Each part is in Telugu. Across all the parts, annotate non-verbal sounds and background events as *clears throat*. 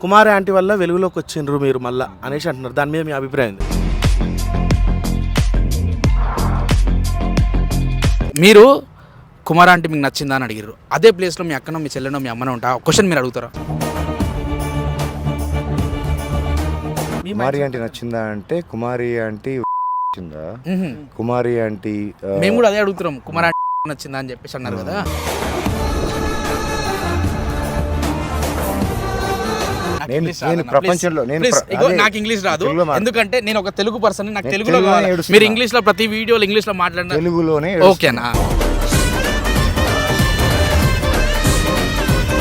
కుమారి ఆంటీ వల్ల వెలుగులోకి వచ్చిండ్రు మీరు మళ్ళా అనేసి అంటున్నారు. దాని మీద మీ అభిప్రాయం ఏంది? మీరు కుమార్ అంటే మీకు నచ్చిందా అని అడిగారు అదే ప్లేస్లో మీ అక్కనో మీ చెల్లెనో మీ అమ్మనో ఉంటా? క్వశ్చన్ మీరు అడుగుతారా? మీ కుమారి ఆంటీ నచ్చిందా అంటే కుమారి ఆంటీ నచ్చిందా. కుమారి ఆంటీ ఆ, మేము కూడా అదే అడుగుతున్నాం. కుమార్ అంటే నచ్చిందా అని చెప్పేసి అన్నారు కదా. నేను- ప్రపంచంలో-. నేను నాకు ఇంగ్లీష్ రాదు. ఎందుకంటే నేను ఒక తెలుగు పర్సన్ నాకు తెలుగులో కావాలి. మీరు ఇంగ్లీష్లో ప్రతి వీడియోలో ఇంగ్లీష్లో మాట్లాడిన తెలుగులోనే ఓకేనా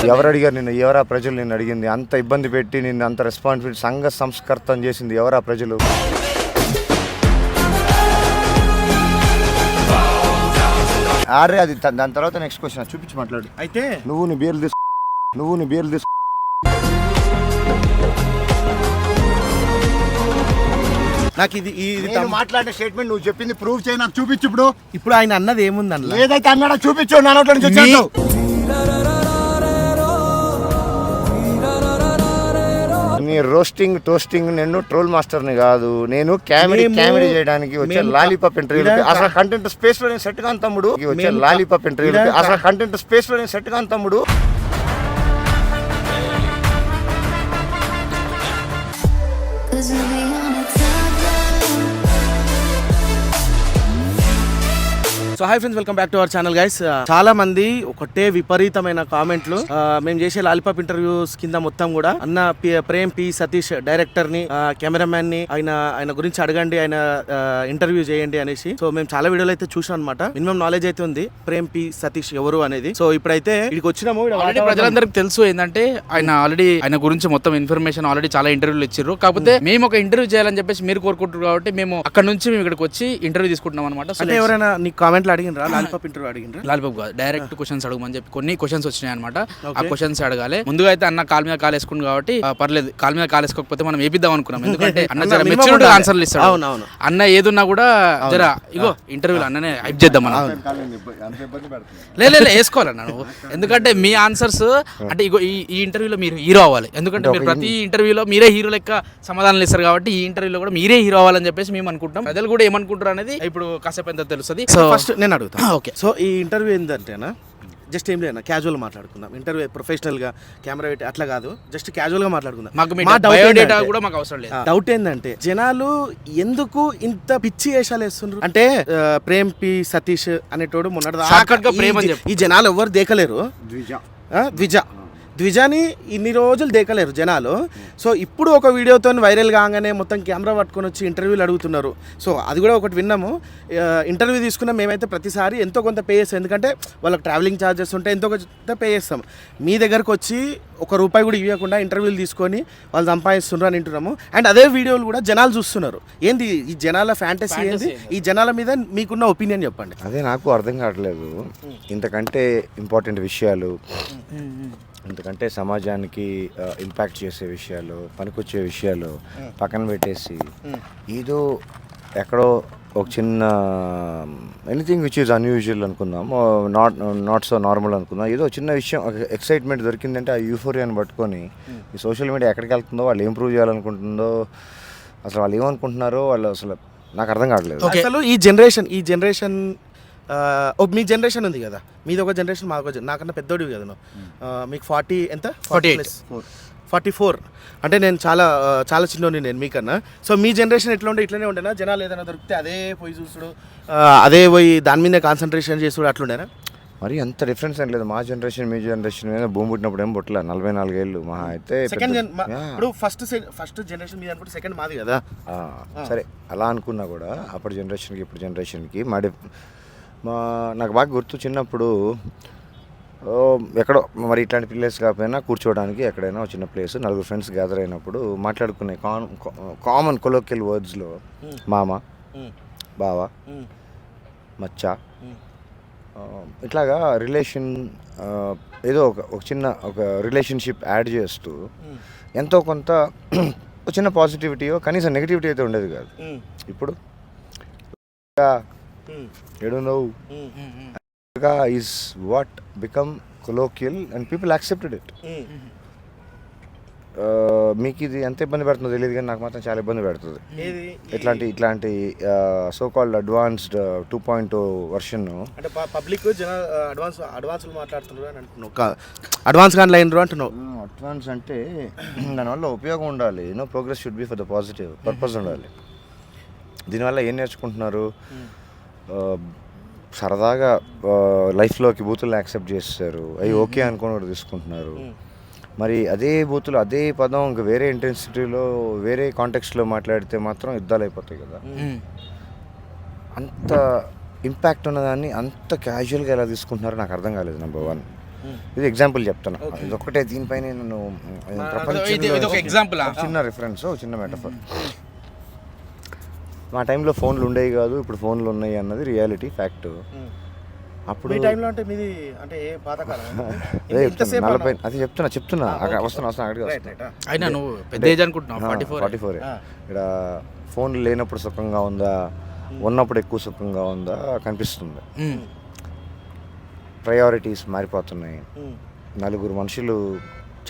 ఎవరు అడిగారు నిన్ను? ఎవరా ప్రజలు నిన్ను అడిగింది? అంత ఇబ్బంది పెట్టి నిన్ను అంత రెస్పాన్సిబిలిటీ సంఘ సంస్కర్తం చేసింది ఎవరా ప్రజలు? ఆరే అది దాని తర్వాత నెక్స్ట్ క్వశ్చన్ చూపించి మాట్లాడు. అయితే నువ్వు నీ బీర్లు తీసు నువ్వు నీ బీర్లు తీసు నాకు ఇది ఇది తమ్- మాట్లాడిన స్టేట్మెంట్ నువ్వు చెప్పింది ప్రూవ్ చేయి నాకు చూపించు ఇప్పుడు. ఇప్పుడు ఆయన అన్నది ఏముంది అందులో ఏదైతే అన్నాడో చూపించు నా నోట్లో నుంచి వచ్చేట్టు. నీ రోస్టింగ్ టోస్టింగ్ నేను ట్రోల్ మాస్టర్ని కాదు. నేను కామెడీ మేము- కామెడీ చేయడానికి వచ్చే మేము- లాలీపాప్ ఇంటర్వ్యూ ఇలా- అసలు కంటెంట్ స్పేస్లో నేను సెట్ కాని తమ్ముడు. వచ్చే మేము- లాలీపాప్ ఇంటర్వ్యూ ఇలా- అసలు కంటెంట్ స్పేస్లో నేను సెట్ కాని తమ్ముడు. Cause we'll so hi friends welcome back to our channel guys చాలా మంది ఒకటే విపరీతమైన కామెంట్లు. ఆ, మేము చేసే లాలిపాప్ ఇంటర్వ్యూస్ కింద మొత్తం కూడా అన్న ప్రేమ్ పి సతీష్ డైరెక్టర్ని కెమెరామ్యాన్ని ఆయన ఆయన గురించి అడగండి ఆయన ఇంటర్వ్యూ చేయండి అనేసి. సో మేము చాలా వీడియోలు అయితే చూసాం అనమాట మినిమం నాలెడ్జ్ అయితే ఉంది ప్రేమ్ పి సతీష్ ఎవరు అనేది. సో ఇప్పుడైతే ఇక్కడికి వచ్చినాము ప్రజలందరికీ తెలుసు ఏంటంటే ఆయన ఆల్రెడీ ఆయన గురించి మొత్తం ఇన్ఫర్మేషన్ ఆల్రెడీ చాలా ఇంటర్వ్యూలు ఇచ్చారు కాకపోతే మేము ఒక ఇంటర్వ్యూ చేయాలని చెప్పేసి మీరు కోరుకుంటారు కాబట్టి మేము అక్కడ నుంచి మేము ఇక్కడికి వచ్చి ఇంటర్వ్యూ తీసుకుంటున్నాం అనమాట అంటే ఎవరైనా నీ కామెంట్లు అడిగినరా? లాలిపాప్ ఇంటర్వ్యూ అడిగినరా? లాలిపాప్ కాదు. డైరెక్ట్ క్వశ్చన్స్ అడగమని చెప్పి కొన్ని క్వశ్చన్స్ వచ్చినాయి అనమాట ఆ క్వశ్చన్స్ అడగాలి. ముందుగా అయితే అన్న కాల్ మీద కాల్ వేసుకుంది కాబట్టి పర్లేదు. కాల్ మీద కాల్ వేసుకోకపోతే మనం వేపిద్దాం అనుకున్నాం. ఎందుకంటే అన్న జర ఉండాలి. ఆన్సర్లు ఇస్తాడు. అవును, అవును. అన్న ఏదున్నా కూడా జర ఇగో ఇంటర్వ్యూలో అన్ననే హైప్ చేద్దాం మనం. లే లే, లే, వేసుకోవాలన్న నువ్వు. ఎందుకంటే మీ ఆన్సర్స్ అంటే ఇగో ఈ ఈ ఇంటర్వ్యూలో మీరు హీరో అవ్వాలి. ఎందుకంటే మీరు ప్రతి ఇంటర్వ్యూలో మీరే హీరో లెక్క సమాధానాలు ఇస్తారు కాబట్టి ఈ ఇంటర్వ్యూలో కూడా మీరే హీరో అవ్వాలని చెప్పేసి మేము అనుకుంటాం ప్రజలు కూడా ఏమనుకుంటారు అనేది ఇప్పుడు కాసేపు ఎంత తెలుస్తుంది. సో ఫస్ట్ నేను అడుగుతా. ఓకే. సో ఈ ఇంటర్వ్యూ ఏంటంటేనా జస్ట్ ఏం లేదన్నా క్యాజువల్ మాట్లాడుకుందాం. ఇంటర్వ్యూ ప్రొఫెషనల్గా కెమెరా పెట్టి అట్లా కాదు. జస్ట్ క్యాజువల్గా మాట్లాడుకుందాం. మాకు ఏంటంటే- కూడా మాకు అవసరం లేదు. డౌట్ ఏంటంటే జనాలు ఎందుకు ఇంత పిచ్చి వేషాలు వేస్తుండ్రు? అంటే ప్రేమ్ పి సతీష్ అనేటోడు మొన్నటి Shortcut గా ప్రేమ్ అని చెప్పు. ఈ జనాలు ఎవరు దేకలేరు? ఆ, ద్విజ. ద్విజాని ఇన్ని రోజులు దేకలేరు జనాలు. సో ఇప్పుడు ఒక వీడియోతో వైరల్ కాగానే మొత్తం కెమెరా పట్టుకొని వచ్చి ఇంటర్వ్యూలు అడుగుతున్నారు. సో అది కూడా ఒకటి విన్నాము. ఇంటర్వ్యూ తీసుకున్న మేమైతే ప్రతిసారి ఎంతో కొంత పే చేస్తాం. ఎందుకంటే వాళ్ళకి ట్రావెలింగ్ ఛార్జెస్ ఉంటే ఎంతో కొంత పే చేస్తాం. మీ దగ్గరకు వచ్చి ఒక రూపాయి కూడా ఇవ్వకుండా ఇంటర్వ్యూలు తీసుకొని వాళ్ళు సంపాదిస్తున్నారు అని వింటున్నాము అండ్ అదే వీడియోలు కూడా జనాలు చూస్తున్నారు. ఏంది ఈ జనాల ఫ్యాంటసీ ఏంది? ఈ జనాల మీద మీకున్న ఒపీనియన్ చెప్పండి. అదే నాకు అర్థం కావట్లేదు. ఇంతకంటే ఇంపార్టెంట్ విషయాలు. ఇంతకంటే సమాజానికి ఇంపాక్ట్ చేసే విషయాలు పనికొచ్చే విషయాలు పక్కన పెట్టేసి ఏదో ఎక్కడో ఒక చిన్న ఎనీథింగ్ విచ్ ఈజ్ అన్యూజువల్ అనుకుందాం నాట్ నాట్ సో నార్మల్ అనుకుందాం ఏదో చిన్న విషయం ఎక్సైట్మెంట్ దొరికిందంటే ఆ యూఫోరియాని పట్టుకొని ఈ సోషల్ మీడియా ఎక్కడికి వెళ్తుందో వాళ్ళు ఏం ప్రూవ్ చేయాలనుకుంటుందో అసలు వాళ్ళు ఏమనుకుంటున్నారో వాళ్ళు అసలు నాకు అర్థం కావట్లేదు. అసలు ఈ జనరేషన్ ఈ జనరేషన్ మీ జనరేషన్ ఉంది కదా. మీది ఒక జనరేషన్ మాకు నాకన్నా పెద్దోడివి కదా మీకు ఫార్టీ ఎంత? 48. ఫార్టీ ఫోర్ అంటే నేను చాలా చాలా చిన్నోని నేను మీకన్నా. సో మీ జనరేషన్ ఎట్లా ఉండే? ఇట్లనే ఉండేనా? జనాలు ఏదైనా దొరికితే అదే పోయి చూసుడు. అదే పోయి దాని మీద కాన్సన్ట్రేషన్ చేసుడు అట్లుండేనా? మరి అంత డిఫరెన్స్ ఏం లేదు. మా జనరేషన్ మీ జనరేషన్ మీద భూమి పుట్టినప్పుడు ఏం పుట్టలే. నలభై నాలుగేళ్ళు మహా అయితే సెకండ్. ఇప్పుడు ఫస్ట్ ఫస్ట్ జనరేషన్ మీద అనుకుంటే సెకండ్ మాది కదా. సరే. అలా అనుకున్నా కూడా అప్పటి జనరేషన్కి ఇప్పుడు జనరేషన్కి మా మా నాకు బాగా గుర్తు చిన్నప్పుడు ఎక్కడో మరి ఇట్లాంటి ప్లేస్ కాకపోయినా కూర్చోవడానికి ఎక్కడైనా చిన్న ప్లేస్ నలుగురు ఫ్రెండ్స్ గ్యాదర్ అయినప్పుడు మాట్లాడుకునే కాన్ కామన్ కొలోకియల్ వర్డ్స్లో మామ ఉమ్, బావ ఉమ్, మచ్చ. ఆ, ఇట్లాగా రిలేషన్ ఏదో ఒక ఒక చిన్న ఒక రిలేషన్షిప్ యాడ్ చేస్తూ ఎంతో కొంత *clears throat* చిన్న పాజిటివిటీయో కనీసం నెగిటివిటీ అయితే ఉండేది కాదు. ఇప్పుడు ఉమ్, is what become colloquial and people accepted it మీకు ఇది ఎంత ఇబ్బంది పెడుతుందో తెలియదు కానీ నాకు మాత్రం చాలా ఇబ్బంది పెడుతుంది. ఏది? ఇట్లాంటి ఇట్లాంటి so called advanced two point version అంటే పబ్లిక్ అడ్వాన్స్ అడ్వాన్స్లు మాట్లాడుతున్నారు అడ్వాన్స్ కానీ అంటున్నావు. అడ్వాన్స్ అంటే *clears throat* దానివల్ల ఉపయోగం ఉండాలి. No progress should be for the positive purpose ఉండాలి. దీనివల్ల ఏం నేర్చుకుంటున్నారు? ఆ, సరదాగా లైఫ్లోకి బూతులు యాక్సెప్ట్ చేస్తారు అవి ఓకే అనుకుని కూడా తీసుకుంటున్నారు. మరి అదే బూతులు అదే పదం ఇంకా వేరే ఇంటెన్సిటీలో వేరే కాంటెక్స్ట్లో మాట్లాడితే మాత్రం యుద్ధాలు అయిపోతాయి కదా. అంత ఇంపాక్ట్ ఉన్నదాన్ని అంత క్యాజువల్గా ఎలా తీసుకుంటున్నారో నాకు అర్థం కాలేదు నెంబర్ వన్ ఇది ఎగ్జాంపుల్ చెప్తాను ఇది ఒక్కటే దీనిపైన నేను? ఒక చిన్న రిఫరెన్స్ చిన్న మెటఫర్ మా టైంలో ఫోన్లు ఉండేవి కాదు ఇప్పుడు ఫోన్లు ఉన్నాయి అన్నది రియాలిటీ ఫ్యాక్ట్. అప్పుడు మీ టైంలో అంటే మీది అంటే ఏ పాతకాలం? *laughs* నలభై అది చెప్తున్నా చెప్తున్నా అక్కడ వస్తున్నా వస్తున్నా రైట్ అయినా నువ్వు పెద్ద ఏజ్ అనుకుంటున్నావు ఫార్టీ ఫోర్ ఫార్టీ ఫోర్ ఇక్కడ ఫోన్లు లేనప్పుడు సుఖంగా ఉందా? ఉన్నప్పుడు ఎక్కువ సుఖంగా ఉందా? కనిపిస్తుంది. ప్రయారిటీస్ మారిపోతున్నాయి. నలుగురు మనుషులు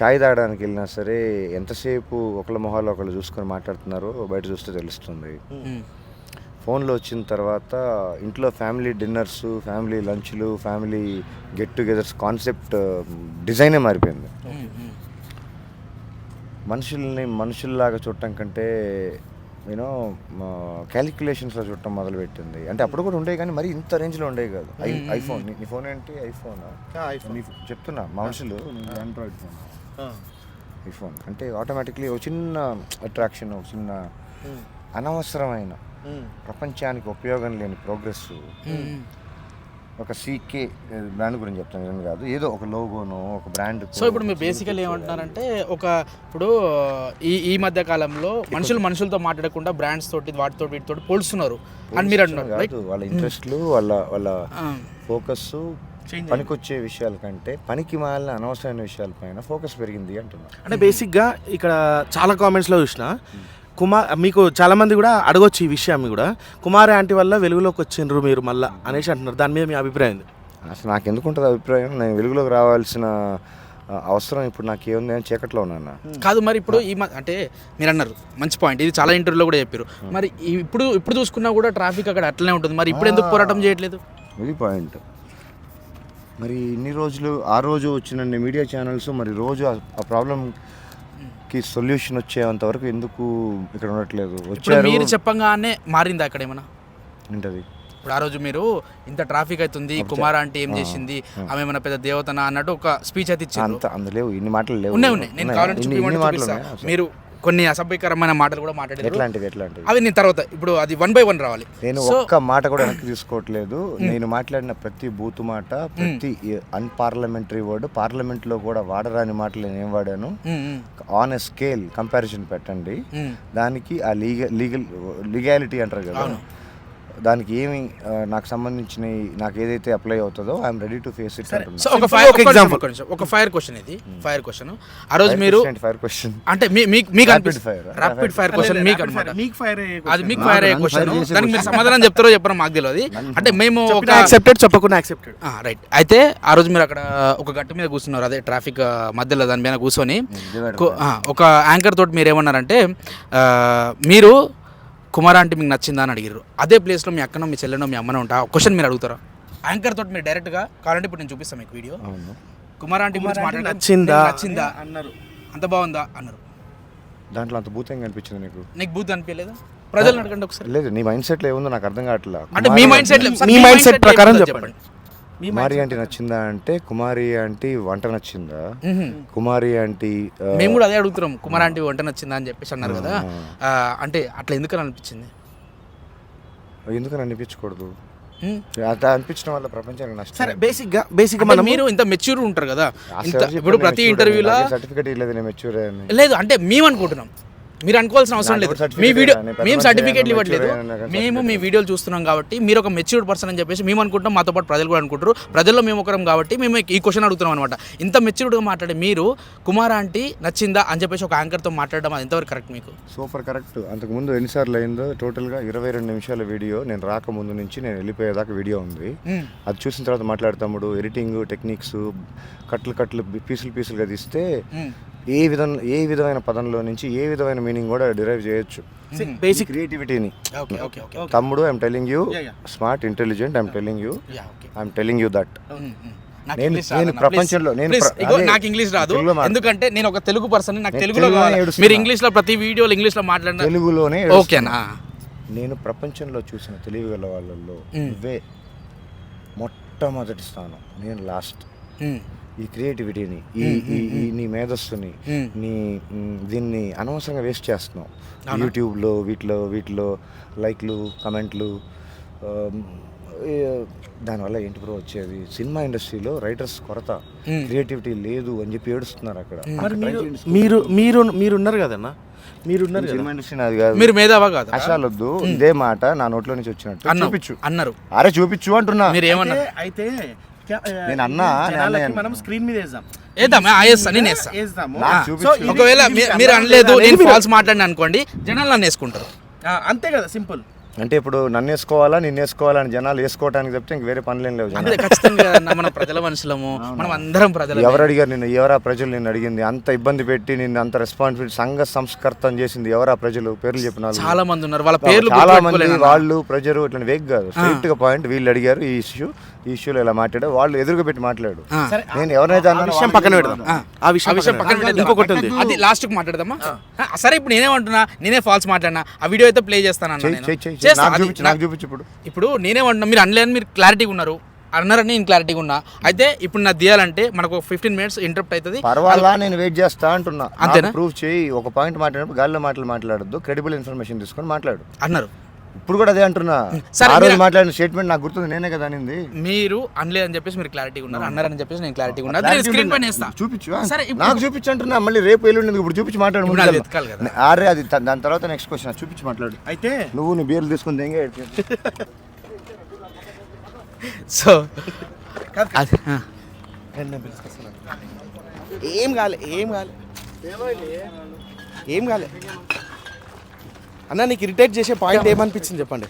చాయ్ తాగడానికి వెళ్ళినా సరే ఎంతసేపు ఒకళ్ళ మొహాలు ఒకళ్ళు చూసుకొని మాట్లాడుతున్నారో బయట చూస్తే తెలుస్తుంది. ఫోన్లో వచ్చిన తర్వాత ఇంట్లో ఫ్యామిలీ డిన్నర్స్ ఫ్యామిలీ లంచ్లు ఫ్యామిలీ గెట్ టుగెదర్స్ కాన్సెప్ట్ డిజైనే మారిపోయింది. మనుషుల్ని మనుషుల్లాగా చూడటం కంటే యూనో క్యాలిక్యులేషన్స్లో చూడటం మొదలుపెట్టింది. అంటే అప్పుడు కూడా ఉండేవి కానీ మరి ఇంత రేంజ్లో ఉండేవి కాదు. ఐ ఐఫోన్ నీ- ఫోన్ ఏంటి? ఐఫోన్ నీ చెప్తున్నా మనుషులు? Android phone. ఐఫోన్ అంటే ఆటోమేటిక్లీ ఒక చిన్న అట్రాక్షన్ ఒక చిన్న అనవసరమైన ప్రపంచానికి ఉపయోగం లేని ప్రోగ్రెస్ ఒక సీకే బ్రాండ్ గురించి చెప్తాను ఏం కాదు. ఏదో ఒక లోగోనో ఒక బ్రాండ్ సో ఇప్పుడు మీరు బేసికల్ ఏమంటున్నారంటే ఒక ఇప్పుడు ఈ ఈ మధ్య కాలంలో మనుషులు మనుషులతో మాట్లాడకుండా బ్రాండ్స్ తోటి వాటితో వీటితో పోల్స్తున్నారు. అని మీరు అంటున్నారు వాళ్ళ ఇంట్రెస్ట్లు వాళ్ళ వాళ్ళ ఫోకస్ పనికొచ్చే విషయాల కంటే పనికి మాలిన అనవసరమైన విషయాల పైన ఫోకస్ పెరిగింది అంటున్నా. అంటే బేసిక్గా ఇక్కడ చాలా కామెంట్స్లో చూసిన కుమార్ మీకు చాలా మంది కూడా అడగొచ్చు ఈ విషయం కూడా. కుమార్ ఆంటీ వల్ల వెలుగులోకి వచ్చిండ్రు మీరు మళ్ళా అనేసి అంటున్నారు. దాని మీద మీ అభిప్రాయం? అసలు నాకు ఎందుకు ఉంటుంది అభిప్రాయం? నేను వెలుగులోకి రావాల్సిన అవసరం ఇప్పుడు నాకు ఏముంది అని చీకట్లో ఉన్నాను కాదు మరి ఇప్పుడు ఈ అంటే మీరు అన్నారు మంచి పాయింట్ ఇది చాలా ఇంటర్వ్యూలో కూడా చెప్పారు. మరి ఇప్పుడు ఇప్పుడు చూసుకున్నా కూడా ట్రాఫిక్ అక్కడ అట్లనే ఉంటుంది. మరి ఇప్పుడు ఎందుకు పోరాటం చేయట్లేదు? ఇది పాయింట్ మరి ఇన్ని రోజులు ఆ రోజు వచ్చిన మీడియా ఛానల్స్ మరి రోజు ఆ- ప్రాబ్లంకి సొల్యూషన్ వచ్చేంత వరకు ఎందుకు ఇక్కడ ఉండట్లేదు? వచ్చారు. మీరు చెప్పంగానే మారింది అక్కడ ఏమన్నా ఏంటది? ఇప్పుడు ఆ రోజు మీరు ఇంత ట్రాఫిక్ అవుతుంది కుమార్ అంటే ఏం చేసింది ఆమె ఏమైనా పెద్ద దేవతన అన్నట్టు ఒక స్పీచ్ అయితే ఇచ్చారు అంత అందులేవు ఇన్ని మాటలు లేవు. ఉన్నాయి ఉన్నాయి. నేను. కావాలంటే? మీరు కొన్ని అసభ్యకరమైన మాటలు కూడా మాట్లాడారు. ఎట్లాంటివి ఎట్లాంటివి అవి నేను తర్వాత ఇప్పుడు అది వన్ బై వన్ రావాలి. నేను ఒక్క మాట కూడా వెనక్కి తీసుకోవట్లేదు. నేను మాట్లాడిన ప్రతి బూతు మాట ప్రతి అన్పార్లమెంటరీ వర్డ్ పార్లమెంట్లో కూడా వాడరాని మాటలు నేను ఏం వాడాను? ఆన్ ఎ స్కేల్ కంపారిజన్ పెట్టండి. దానికి ఆ లీగల్ లీగల్ లీగాలిటీ అంటారు కదా. దానికి ఏమి నాకు సంబంధించిన నాకు ఏదైతే అప్లై అవుతుందో I'm ready to face it ఒక ఫైర్ ఒక ఎగ్జాంపుల్ ఒక ఫైర్ క్వశ్చన్ ఇది. ఫైర్ క్వశ్చన్ ఆ రోజు మీరు ఫైర్ క్వశ్చన్ అంటే మీకు మీకు అనిపిస్తుంది. fire. ర్యాపిడ్ ఫైర్ క్వశ్చన్ మీకు అనమాట మీకు ఫైర్ అది మీకు ఫైర్ అయ్యే క్వశ్చన్ దానికి మీరు సమాధానం చెప్తారో చెప్పరో మాకు తెలియదు అంటే మేము ఒక యాక్సెప్టెడ్ చెప్పకుండా యాక్సెప్టెడ్ రైట్ అయితే ఆ రోజు మీరు అక్కడ ఒక గట్టు మీద కూర్చున్నారు. అదే ట్రాఫిక్ మధ్యలో దాని మీద కూర్చొని. ఒక యాంకర్ తోటి మీరు ఏమన్నారంటే మీరు కుమార్ అంటే మీకు నచ్చిందా అని అడిగారు అదే ప్లేస్లో మీ అక్కనో మీ చెల్లెనో మీ అమ్మనో ఉంటా? క్వశ్చన్ మీరు అడుగుతారా? యాంకర్ తోటి మీరు డైరెక్ట్గా కావాలంటే ఇప్పుడు నేను చూపిస్తాను మీకు వీడియో అవును. కుమార్ ఆంటీ గురించి మాట్లాడండి నచ్చిందా? నచ్చిందా? అన్నారు. అంత బాగుందా? అన్నారు. దాంట్లో అంత భూతంగా అనిపించింది నీకు? నీకు బూత్ అనిపించలేదా? ప్రజలు అడగండి ఒకసారి. లేదు నీ మైండ్ సెట్లో ఏముందో నాకు అర్థం కావట్లా. అంటే మీ మైండ్ సెట్ మీ mindset ప్రకారం చెప్పండి. కుమారి ఆంటీ నచ్చిందా అంటే కుమారి ఆంటీ వంట నచ్చిందా? కుమారి ఆంటీ మేము కూడా అదే అడుగుతున్నాం కుమార్ ఆంటీ వంట నచ్చిందా అని చెప్పేసి అన్నారు కదా. అంటే అట్లా ఎందుకని అనిపించింది? ఎందుకని అనిపించకూడదు. అట్లా అనిపించడం వల్ల ప్రపంచానికి నష్టం సరే బేసిక్గా బేసిక్గా మనం మీరు ఇంత మెచ్యూర్ ఉంటారు కదా. ఇప్పుడు ప్రతి ఇంటర్వ్యూలో సర్టిఫికేట్ ఇవ్వలేదు నేను మెచ్యూర్ లేదు అంటే మేము అనుకుంటున్నాం మీరు అనుకోవాల్సిన అవసరం లేదు. మీ వీడియో మేము సర్టిఫికేట్లు ఇవ్వట్లేదు. మేము మీ వీడియోలు చూస్తున్నాం కాబట్టి మీరు ఒక మెచ్యూర్డ్ పర్సన్ అని చెప్పేసి మేము అనుకుంటాం మాతో పాటు ప్రజలు కూడా అనుకుంటారు ప్రజల్లో మేము ఒకరం కాబట్టి మేము ఈ క్వశ్చన్ అడుగుతున్నాం అనమాట ఇంత మెచ్యూర్డ్గా మాట్లాడే మీరు కుమార్ ఆంటీ నచ్చిందా అని చెప్పేసి ఒక యాంకర్తో మాట్లాడడం అది ఎంతవరకు కరెక్ట్ మీకు? సూపర్ కరెక్ట్ అంతకుముందు ఎన్నిసార్లు అయిందో టోటల్గా ఇరవై రెండు నిమిషాల వీడియో నేను రాకముందు నుంచి నేను వెళ్ళిపోయేదాకా వీడియో ఉంది. అది చూసిన తర్వాత మాట్లాడతాముడు ఎడిటింగ్ టెక్నిక్స్ కట్లు కట్లు పీసులు పీసులుగా తీస్తే. ఏ విధం ఏ విధమైన పదంలో నుంచి ఏ విధమైన మీనింగ్ కూడా డిరైవ్ చేయొచ్చు. బేసిక్ క్రియేటివిటీని ఓకే ఓకే ఓకే తమ్ముడు I'm telling you Yeah, yeah. Smart intelligent I'm telling you yeah okay I'm telling you that నాకు నేను- ప్రపంచంలో- please, నేను నాకు ఇంగ్లీష్ రాదు. ఎందుకంటే నేను ఒక తెలుగు పర్సన్ నాకు తెలుగులో. మీరు ఇంగ్లీష్లో ప్రతి వీడియోలో ఇంగ్లీష్లో మాట్లాడిన తెలుగులోనే ఓకేనా నేను ప్రపంచంలో చూసిన తెలివిగల వాళ్ళల్లో మ్. నువ్వే మొట్టమొదటి స్థానం. నేను లాస్ట్ ఈ క్రియేటివిటీని ఈ ఈ ఈ నీ మేధస్సుని. నీ దీన్ని అనవసరంగా వేస్ట్ చేస్తున్నావు. యూట్యూబ్లో వీటిలో వీటిలో లైక్లు కమెంట్లు దానివల్ల ఏంటి బ్రో వచ్చేది? సినిమా ఇండస్ట్రీలో రైటర్స్ కొరత. క్రియేటివిటీ లేదు అని చెప్పి ఏడుస్తున్నారు అక్కడ. మరి మీరు మీరు మీరు మీరు ఉన్నారు కదన్నా? మీరు ఉన్నారు కదా సినిమా ఇండస్ట్రీ నాది కాదు. మీరు మేధావా కాదు? అసలు వద్దు ఇదే మాట నా నోట్లో నుంచి వచ్చినట్టు చూపించు. అన్నారు. అరే చూపించు అంటున్నా. మీరు ఏమన్నారు అయితే నేను అన్నా. మనం స్క్రీన్ మీద వేద్దాం వేద్దామా వేస్తా నేను వేస్తా. సో ఒకవేళ మీరు అనలేదు. నేను ఫాల్స్ మాట్లాడిన అనుకోండి జనాలు నన్ను వేసుకుంటారు అంతే కదా సింపుల్ అంటే ఇప్పుడు నన్ను వేసుకోవాలా నిన్ను వేసుకోవాలా అని జనాలు వేసుకోవడానికి చెప్తే ఇంక వేరే పనులేం లేవు. ఖచ్చితంగా అన్న, మన ప్రజల మనుషులము మనం అందరం ప్రజల ఎవరు అడిగారు నిన్ను ఎవరా ప్రజలు నిన్ను అడిగింది అంత ఇబ్బంది పెట్టి నిన్ను అంత రెస్పాన్సిబిలిటీ సంఘ సంస్కర్తం చేసింది ఎవరా ప్రజలు పేర్లు చెప్పిన వాళ్ళు. చాలా మంది ఉన్నారు వాళ్ళ పేర్లు చాలా మంది గుర్తుపెట్టుకోలేను. వాళ్ళు ప్రజలు ఇట్లా వేగ్ కాదు స్ట్రైట్గా పాయింట్ వీళ్ళు అడిగారు ఈ ఇష్యూ ఈ ఇష్యూలో ఇలా మాట్లాడారు వాళ్ళు ఎదురుగా పెట్టి మాట్లాడు. నేను అన్నానో విషయం పక్కన పెడదాం ఆ. విషయం విషయం పక్కన. ఇంకొకటి ఉంది అది లాస్ట్కి మాట్లాడదామా ఆ, సరే ఇప్పుడు నేనేమంటున్నా నేనే ఫాల్స్ మాట్లాడినా ఆ వీడియో అయితే ప్లే చేస్తాను అన్న చెయ్యి, నేను. చెయ్యి, చెయ్యి. చూపించు నా- నాకు చూపించు ఇప్పుడు. ఇప్పుడు నేనేమంటున్నా మీరు అనలేని మీరు క్లారిటీగా ఉన్నారు. అన్నారని నేను క్లారిటీగా ఉన్నా. అయితే ఇప్పుడు నాకు తీయాలంటే మనకు ఫిఫ్టీన్ మినిట్స్ ఇంటరప్ట్ అవుతుంది పర్వాలా నేను వెయిట్ చేస్తా అంటున్నా. అంతేనా? ప్రూఫ్ చేయి ఒక పాయింట్ మాట్లాడినప్పుడు గాలిలో మాటలు మాట్లాడద్దు క్రెడిబుల్ ఇన్ఫర్మేషన్ తీసుకొని మాట్లాడు. అన్నారు. ఇప్పుడు కూడా అదే అంటున్నా. సరే, ఆ రోజు మీరు- మాట్లాడిన స్టేట్మెంట్ నాకు గుర్తుంది నేనే కదా అనింది. మీరు అనలేదని చెప్పేసి మీరు క్లారిటీగా ఉన్నారు అన్నారని చెప్పేసి నేను ఉన్నా. నేను స్క్రీన్ పైన వేస్తా చూపించు ఆ? సరే, ఇప్పుడు- నాకు చూపించు అంటున్నా మళ్ళీ రేపు ఎల్లుండి ఎందుకు? ఇప్పుడు చూపించి మాట్లాడు ఇప్పుడు అది వెళ్దాం. వెతకాలి కదా. అరే అది త- దాని తర్వాత నెక్స్ట్ క్వశ్చన్ చూపించి మాట్లాడు. అయితే నువ్వు నీ బీర్లు తీసుకుని దెంగే సో అది ఆ. ఏం కాలే ఏం కాలే. ఏం కాలే. అన్న నీకు ఇరిటేట్ చేసే పాయింట్ ఏమనిపించింది చెప్పండి?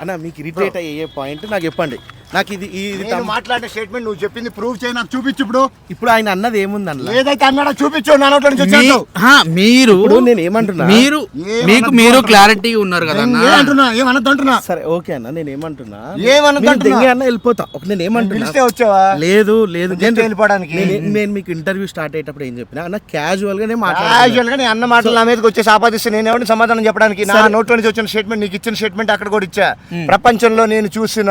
అన్న మీకు ఇరిటేట్ అయ్యే పాయింట్ నాకు చెప్పండి. నాకు ఇది ఇది నేను మాట్లాడిన స్టేట్మెంట్ నువ్వు చెప్పింది ప్రూవ్ చేయి నాకు చూపించు ఇప్పుడు. ఇప్పుడు ఆయన అన్నది ఏముంది అన్న ఏదైతే అన్నాడో చూపించు నా నోట్లో నుంచి మీ- మీరు ఇప్పుడు నేను ఏమంటున్నా? మీరు మీకు మీరు. క్లారిటీ ఉన్నారు కదా నేను అన్న? ఏమంటున్నా? ఏమనద్దు అంటున్నా? సరే ఓకే అన్న నేను ఏమంటున్నా? ఏమనొద్దు మీరు అంటున్నా? దెంగే అన్న వెళ్ళిపోతా. ఒక నేను ఏమంటున్నా? పిలిస్తే వచ్చావా? లేదు లేదు. పిలిస్తే నేను వెళ్ళిపోవడానికి? నేను- నేను మీకు ఇంటర్వ్యూ స్టార్ట్ అయ్యేటప్పుడు ఏం చెప్పినా? అన్న క్యాజువల్ గానే మాట్లాడాను క్యాజువల్గా నీ అన్న మాటలు నా మీదకి వచ్చేసి ఆపాదిస్తే నేను ఎవరిని సమాధానం చెప్పడానికి? నా నోట్లో నుంచి వచ్చిన స్టేట్మెంట్ నీకు ఇచ్చిన స్టేట్మెంట్ అక్కడ కూడా ఇచ్చా. ప్రపంచంలో నేను చూసిన.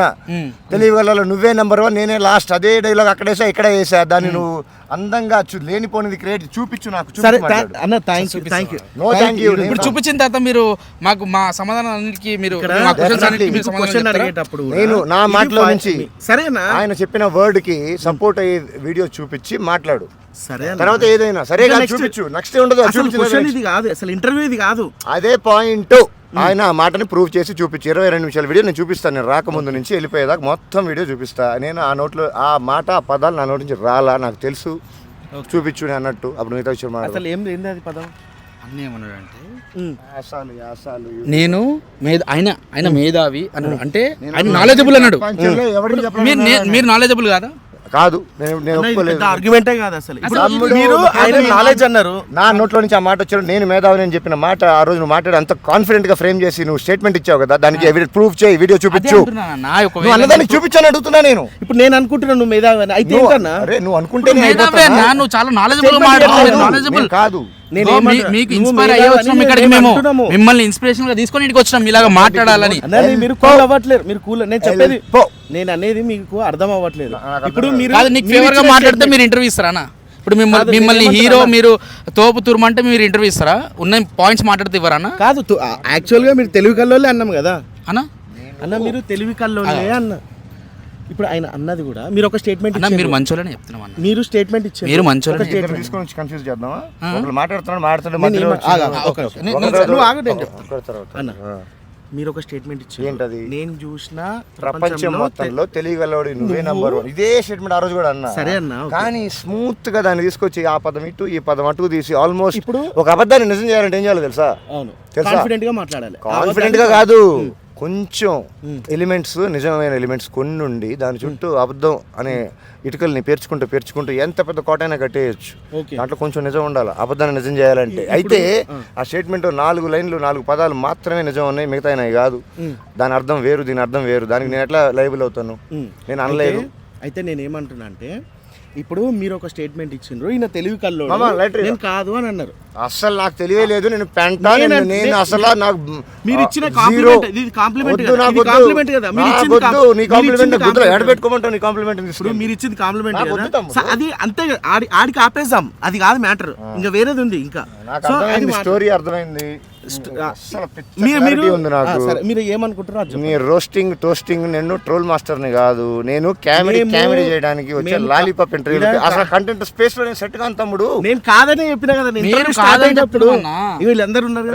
తెలియగలలో నువ్వే నెంబర్ వన్ నేనే లాస్ట్ అదే డైలాగ్ అక్కడ వేసా ఇక్కడ వేసా. దాన్ని నువ్వు అందంగా చూ- లేనిపోనిది క్రియేట్ చూపించు నాకు సరే అన్న thank you thank you No, thank you. ఇప్పుడు చూపించిన తర్వాత మీరు మాకు మా సమాధానం అన్నిటికీ మీరు మా క్వశ్చన్స్ అన్నిటికీ సమాధానం? అడిగేటప్పుడు నేను నా మాటలో నుంచి సరేనా? ఆయన చెప్పిన వర్డ్కి సపోర్ట్ అయ్యే వీడియో చూపించి మాట్లాడు. సరే. తర్వాత ఏదైనా సరే చూపించు. నెక్స్ట్ ఉండదు అది అసలు చూపించు క్వశ్చన్ ఇది కాదు అసలు ఇంటర్వ్యూ ఇది కాదు. అదే పాయింట్ ఆయన ఆ మాటని ప్రూవ్ చేసి చూపించి. ఇరవై రెండు నిమిషాల వీడియో నేను చూపిస్తాను. నేను రాకముందు నుంచి వెళ్ళిపోయేదాకా మొత్తం వీడియో చూపిస్తా. నేను ఆ నోట్లో ఆ మాట ఆ పదాలు నా నోటి నుంచి రాలా నాకు తెలుసు. చూపించు నేను అన్నట్టు. అప్పుడు మిగతా విషయం అసలు మాట్లాడు. ఏం ఏంది అది పదం? అన్నీ ఏమన్నాడంటే ఉమ్. యాసాలు, యాసాలు. నేను మేధ ఆయన ఆయన మేధావి అన్నాడు. అంటే ఆయన నాలెడ్జబుల్ అన్నాడు. మీరు నాలెడ్జబుల్ కాదా? కాదు నేను నేను ఒప్పుకోలేదు. ఆర్గ్యుమెంటే కాదు అసలు. ఇప్పుడు మీరు ఆయన నాలెడ్జ్ అన్నారు. నా నోట్లో నుంచి ఆ మాట వచ్చాడు. నేను మేధావి అని చెప్పిన మాట ఆ రోజు నువ్వు మాట్లాడి అంత కాన్ఫిడెంట్గా ఫ్రేమ్ చేసి నువ్వు స్టేట్మెంట్ ఇచ్చావు కదా దానికి ప్రూఫ్ చేయి వీడియో చూపించు. అంటున్నాను అన్న, నువ్వు ఒకవేళ అన్నదానికి చూపించని అడుగుతున్నా నేను. ఇప్పుడు నేను అనుకుంటున్నాను నువ్వు మేధావి అని. అయితే అరే నువ్వు అనుకుంటే నువ్వు చాలా నాలెడ్జబుల్. నాలెడ్జబుల్ నేను కాదు? మీకు ఇన్స్పైర్ అయ్యి వచ్చినాం ఇక్కడికి మేము. మిమ్మల్ని ఇన్స్పిరేషన్గా తీసుకొని ఇక్కడికి వచ్చినాం. ఇలాగా మాట్లాడాలని. మీరు కూల్ అవ్వట్లేదు మీరు కూల్ నేను చెప్పేది పో. నేను అనేది మీకు అర్థం అవ్వట్లేదు. ఇప్పుడు మీరు కాదు నీకు మీరు ఫేవర్గా ఇచ్చిన మాట్లాడితే మీరు ఇంటర్వ్యూ ఇస్తారా ఇప్పుడు మిమ్మల్ని మిమ్మల్ని హీరో? మీరు తోపు తురుమంటే మీరు ఇంటర్వ్యూ ఇస్తారా? ఉన్న పాయింట్స్ మాట్లాడితే ఇవ్వరా కాదు యాక్చువల్గా మీరు తెలివి కల్లోలే అన్నాం కదా. అన్న? అన్న మీరు తెలివి కల్లోలే అన్న. ఇప్పుడు ఆయన అన్నది కూడా మీరు ఒక స్టేట్మెంట్ మీరు మంచోళ్ళని చెప్తున్నాం అన్న. మీరు స్టేట్మెంట్ ఇచ్చారు. మీరు మంచోళ్ళని statement. తీసుకొని కన్ఫ్యూజ్ చేద్దామా? ఒకళ్ళు మాట్లాడుతున్నాడు మాట్లాడుతుంటే నేను మధ్యలో ఏమ- వచ్చి- ఆగు, ఆగు, ఒకరి ఒక నిమిషం. నేను- తర్వాత- నువ్వు ఆగు, నేను చెప్తా. ఒకరి తర్వాత. అన్న. మీరు ఒక స్టేట్మెంట్ ఇచ్చారు. ఏంటది? నేను చూసిన ప్రపంచం మొత్తంలో తెలియగలవాడు నువ్వే నంబర్ వన్ ఇదే స్టేట్మెంట్ ఆ రోజు కూడా అన్నా. సరే అన్న. కానీ స్మూత్గా దాన్ని తీసుకొచ్చి ఆ పదం ఇటు ఈ పదం అటు తీసి ఆల్మోస్ట్ ఇప్పుడు- ఒక అబద్ధాన్ని నిజం చేయాలంటే ఏం చేయాలో తెలుసా? అవును. తెలుసా? కాన్ఫిడెంట్గా మాట్లాడాలి. కాన్ఫిడెంట్గా కాదు. కొంచెం ఎలిమెంట్స్ నిజమైన ఎలిమెంట్స్ కొన్ని ఉండి దాని చుట్టూ అబద్ధం అనే ఇటుకల్ని పేర్చుకుంటూ పేర్చుకుంటూ ఎంత పెద్ద కోటైనా కట్టేయచ్చు. దాంట్లో కొంచెం నిజం ఉండాలి. అబద్ధాన్ని నిజం చేయాలంటే. అయితే ఆ. స్టేట్మెంట్ నాలుగు లైన్లు నాలుగు పదాలు మాత్రమే నిజం ఉన్నాయి మిగతా కాదు దాని అర్థం వేరు దీని అర్థం వేరు. దానికి నేను ఎట్లా లైబుల్ అవుతాను? నేను అనలేదు అయితే- అయితే నేను ఏమంటున్నా అంటే ఇప్పుడు మీరు ఒక స్టేట్మెంట్ ఇచ్చిండ్రు ఈయన తెలివి కల్లో. నేను కాదు అని అన్నారు. అస్సలు నాకు తెలియలేదు నేను పెంట నేను- అసలు నాకు మీరు ఇచ్చిన zero. ఇది compliment వద్దు, కదా, మీరు ఇచ్చింది నీ కాంప్లిమెంట్ గుర్తులో నీ కాంప్లిమెంట్ ఇప్పుడు మీరు ఇచ్చింది కాంప్లిమెంట్ కదా. అది అంతే ఆడి ఆడికి ఆపేద్దాం. అది కాదు మ్యాటర్. ఇంకా వేరేది ఉంది ఇంకా. స్టోరీ అర్థమైంది. మీరు మీరు. నీ రోస్టింగ్ టోస్టింగ్ నేను ట్రోల్ మాస్టర్ని కాదు. నేను కామెడీ కామెడీ చేయడానికి వచ్చే లాలీపాప్ ఇంటర్వ్యూ అసలు కంటెంట్ స్పేస్లో నేను సెట్ కాను తమ్ముడు. నేను కాదనే చెప్పిన కదా నేను కాదని చెప్తున్నా. వీళ్ళందరూ ఉన్నారు